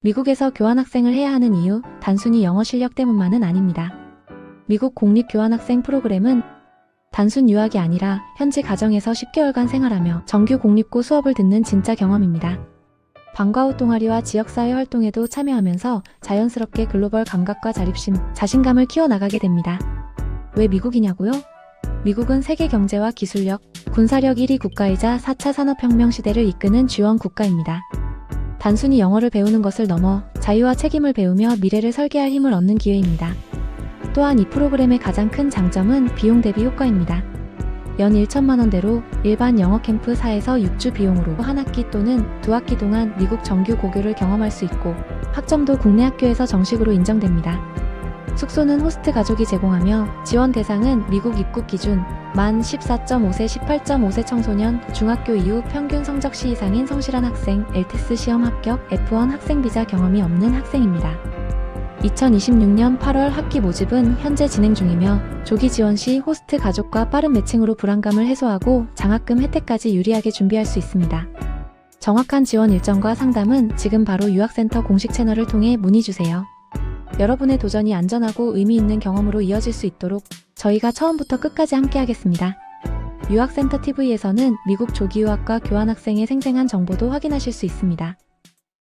미국에서 교환학생을 해야 하는 이유, 단순히 영어 실력 때문만은 아닙니다. 미국 공립 교환학생 프로그램은 단순 유학이 아니라 현지 가정에서 10개월간 생활하며 정규 공립고 수업을 듣는 진짜 경험입니다. 방과 후 동아리와 지역사회 활동에도 참여하면서 자연스럽게 글로벌 감각과 자립심, 자신감을 키워나가게 됩니다. 왜 미국이냐고요? 미국은 세계 경제와 기술력, 군사력 1위 국가이자 4차 산업혁명 시대를 이끄는 G1 국가입니다. 단순히 영어를 배우는 것을 넘어 자유와 책임을 배우며 미래를 설계할 힘을 얻는 기회입니다. 또한 이 프로그램의 가장 큰 장점은 비용 대비 효과입니다. 연 1천만 원대로 일반 영어 캠프 4에서 6주 비용으로 한 학기 또는 두 학기 동안 미국 정규 고교를 경험할 수 있고 학점도 국내 학교에서 정식으로 인정됩니다. 숙소는 호스트 가족이 제공하며 지원 대상은 미국 입국 기준 만 14.5세 18.5세 청소년 중학교 이후 평균 성적 시 이상인 성실한 학생 LTS 시험 합격 F1 학생 비자 경험이 없는 학생입니다. 2026년 8월 학기 모집은 현재 진행 중이며 조기 지원 시 호스트 가족과 빠른 매칭으로 불안감을 해소하고 장학금 혜택까지 유리하게 준비할 수 있습니다. 정확한 지원 일정과 상담은 지금 바로 유학센터 공식 채널을 통해 문의 주세요. 여러분의 도전이 안전하고 의미 있는 경험으로 이어질 수 있도록 저희가 처음부터 끝까지 함께하겠습니다. 유학센터 TV에서는 미국 조기 유학과 교환학생의 생생한 정보도 확인하실 수 있습니다.